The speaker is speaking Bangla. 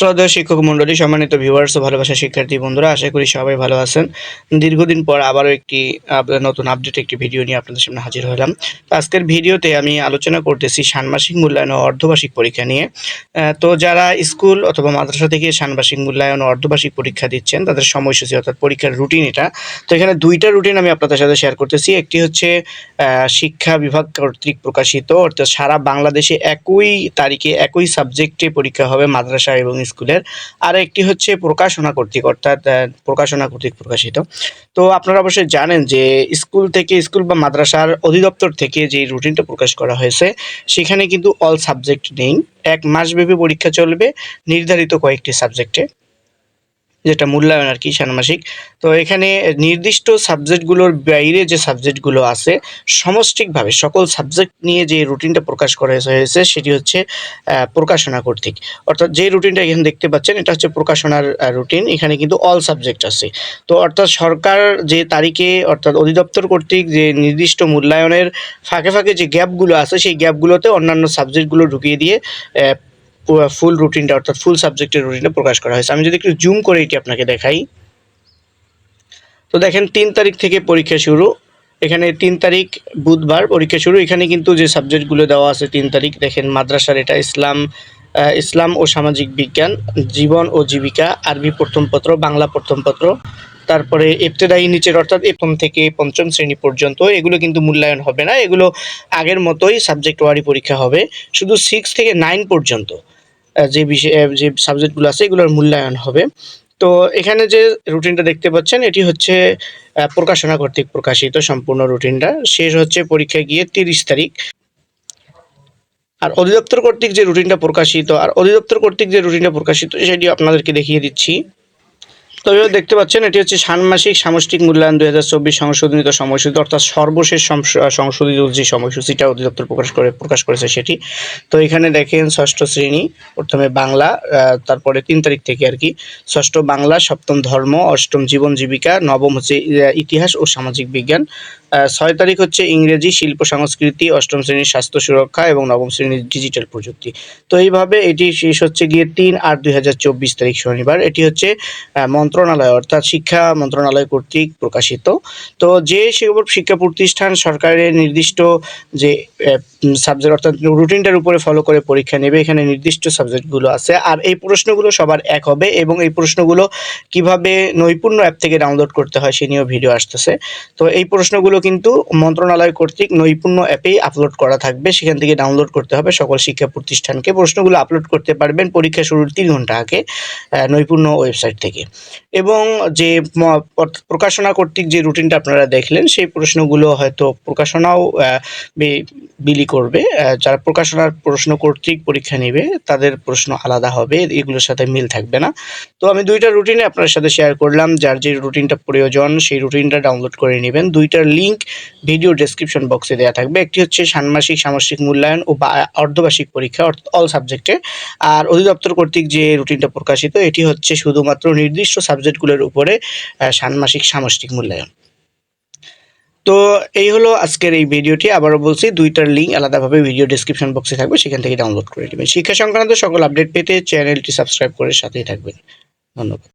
শ্রদ্ধেয় শিক্ষক মণ্ডলী, সম্মানিত ভিউয়ার্স ও ভালোবাসা শিক্ষার্থী বন্ধুরা, আশা করি সবাই ভালো আছেন। দীর্ঘদিন পর আবারও একটি নতুন আপডেট একটি ভিডিও নিয়ে আপনাদের সামনে হাজির হলাম। তো আজকের ভিডিওতে আমি আলোচনা করতেছি ষান্মাসিক মূল্যায়ন ও অর্ধবার্ষিক পরীক্ষা নিয়ে। তো যারা স্কুল অথবা মাদ্রাসা থেকে ষান্মাসিক মূল্যায়ন ও অর্ধবার্ষিক পরীক্ষা দিচ্ছেন, তাদের সময়সূচি অর্থাৎ পরীক্ষার রুটিন এটা। তো এখানে দুইটা রুটিন আমি আপনাদের সাথে শেয়ার করতেছি। একটি হচ্ছে শিক্ষা বিভাগ কর্তৃক প্রকাশিত, অর্থাৎ সারা বাংলাদেশে একই তারিখে একই সাবজেক্টে পরীক্ষা হবে মাদ্রাসা এবং স্কুলের। আর একটি হচ্ছে প্রকাশনা কর্তৃক, অর্থাৎ প্রকাশনা কর্তৃক প্রকাশিত। তো আপনারা অবশ্যই জানেন যে স্কুল থেকে স্কুল বা মাদ্রাসার অধিদপ্তর থেকে যে রুটিনটা প্রকাশ করা হয়েছে, সেখানে কিন্তু অল সাবজেক্ট নেই। এক মাসব্যাপী পরীক্ষা চলবে, নির্ধারিত কয়েকটি সাবজেক্টে যেটা মূল্যায়ন আর কি ষান্মাসিক। তো এখানে নির্দিষ্ট সাবজেক্টগুলোর বাইরে যে সাবজেক্টগুলো আছে, সমষ্টিকভাবে সকল সাবজেক্ট নিয়ে যে রুটিনটা প্রকাশ করা হয়েছে, সেটি হচ্ছে প্রকাশনা কর্তৃক। অর্থাৎ যে রুটিনটা এখানে দেখতে পাচ্ছেন, এটা হচ্ছে প্রকাশনার রুটিন এখানে কিন্তু অল সাবজেক্ট আছে। তো অর্থাৎ সরকার যে তারিখে, অর্থাৎ অধিদপ্তর কর্তৃক যে নির্দিষ্ট মূল্যায়নের ফাঁকে ফাঁকে যে গ্যাপগুলো আছে, সেই গ্যাপগুলোতে অন্যান্য সাবজেক্টগুলো ঢুকিয়ে দিয়ে ফুল রুটিনটা অর্থাৎ ফুল সাবজেক্টের রুটিনটা প্রকাশ করা হয়েছে। আমি যদি একটু জুম করে এটি আপনাকে দেখাই। তো দেখেন, তিন তারিখ থেকে পরীক্ষা শুরু। এখানে তিন তারিখ, বুধবার পরীক্ষা শুরু। এখানে কিন্তু যে সাবজেক্টগুলো দেওয়া আছে তিন তারিখ, দেখেন মাদ্রাসার এটা ইসলাম ইসলাম ও সামাজিক বিজ্ঞান, জীবন ও জীবিকা, আরবি প্রথম পত্র, বাংলা প্রথম পত্র, তারপরে ইবতেদায়ী নিচের, অর্থাৎ প্রথম থেকে পঞ্চম শ্রেণি পর্যন্ত, এগুলো কিন্তু মূল্যায়ন হবে না। এগুলো আগের মতোই সাবজেক্ট ওয়ারি পরীক্ষা হবে। শুধু সিক্স থেকে নাইন পর্যন্ত। যে বিষয় যে সাবজেক্টগুলো আছে, এগুলোর মূল্যায়ন হবে। তো এখানে যে রুটিনটা দেখতে পাচ্ছেন, এটি হচ্ছে প্রকাশনা কর্তৃক প্রকাশিত সম্পূর্ণ রুটিনটা শেষ হচ্ছে পরীক্ষায় গিয়ে তিরিশ তারিখ। আর অধিদপ্তর কর্তৃক যে রুটিনটা প্রকাশিত, আর অধিদপ্তর কর্তৃক যে রুটিনটা প্রকাশিত সেটি আপনাদেরকে দেখিয়ে দিচ্ছি। তবে দেখতে পাচ্ছেন, এটি হচ্ছে ষান্মাসিক সামষ্টিক মূল্যায়ন দুই হাজার চব্বিশ সংশোধনীত সময়সূচি, অর্থাৎ সর্বশেষ সংশোধিত যে সময়সূচিটা অধিদপ্তর প্রকাশ করে, প্রকাশ করেছে সেটি। তো এখানে দেখেন ষষ্ঠ শ্রেণি, প্রথমে বাংলা তারপরে তিন তারিখ থেকে আর কি। ষষ্ঠ বাংলা, সপ্তম ধর্ম, অষ্টম জীবন জীবিকা, নবম হচ্ছে ইতিহাস ও সামাজিক বিজ্ঞান। ছয় তারিখ হচ্ছে ইংরেজি, শিল্প, সংস্কৃতি, অষ্টম শ্রেণির স্বাস্থ্য সুরক্ষা এবং নবম শ্রেণির ডিজিটাল প্রযুক্তি। তো এইভাবে এটি শেষ হচ্ছে গিয়ে তিন আট দুই হাজার চব্বিশ তারিখ শনিবার। এটি হচ্ছে মন্ত্রণালয়, অর্থাৎ শিক্ষা মন্ত্রণালয় কর্তৃক প্রকাশিত। তো যে শিক্ষা প্রতিষ্ঠান সরকারের নির্দিষ্ট যে সাবজেক্ট অর্থাৎ রুটিনটার উপরে ফলো করে পরীক্ষা নেবে, এখানে নির্দিষ্ট সাবজেক্টগুলো আছে। আর এই প্রশ্নগুলো সবার এক হবে এবং এই প্রশ্নগুলো কীভাবে নৈপুণ্য অ্যাপ থেকে ডাউনলোড করতে হয় সে নিয়েও ভিডিও আসতেছে। তো এই প্রশ্নগুলো কিন্তু মন্ত্রণালয় কর্তৃক নৈপুণ্য অ্যাপেই আপলোড করা থাকবে। সেখান থেকে ডাউনলোড করতে হবে সকল শিক্ষা প্রতিষ্ঠানকে। প্রশ্নগুলো আপলোড করতে পারবেন পরীক্ষা শুরুর তিন ঘণ্টা আগে নৈপুণ্য ওয়েবসাইট থেকে। এবং যে প্রকাশনা কর্তৃক যে রুটিনটা আপনারা দেখলেন, সেই প্রশ্নগুলো হয়তো প্রকাশনাও বিলি করবে। যারা প্রকাশনার প্রশ্ন কর্তৃক পরীক্ষা নেবে, তাদের প্রশ্ন আলাদা হবে। এগুলোর সাথে মিল থাকবে না। তো আমি দুইটা রুটিনে আপনার সাথে শেয়ার করলাম। যার যে রুটিনটা প্রয়োজন, সেই রুটিনটা ডাউনলোড করে নেবেন। দুইটার লিংক ভিডিও ডেসক্রিপশন বক্সে দেওয়া থাকবে। একটি হচ্ছে ষান্মাসিক সামষ্টিক মূল্যায়ন ও অর্ধবার্ষিক পরীক্ষা অল সাবজেক্টে আর অধিদপ্তর কর্তৃক যে রুটিনটা প্রকাশিত, এটি হচ্ছে শুধুমাত্র নির্দিষ্ট সাবজেক্টগুলোর উপরে ষান্মাসিক সামষ্টিক মূল্যায়ন। তো এই হলো আজকের এই ভিডিওটি আবারও বলছি, দুইটার লিঙ্ক আলাদাভাবে ভিডিও ডেসক্রিপশন বক্সে থাকবে, সেখান থেকে ডাউনলোড করে নেবেন। শিক্ষা সংক্রান্ত সকল আপডেট পেতে চ্যানেলটি সাবস্ক্রাইব করে সাথেই থাকবেন। ধন্যবাদ।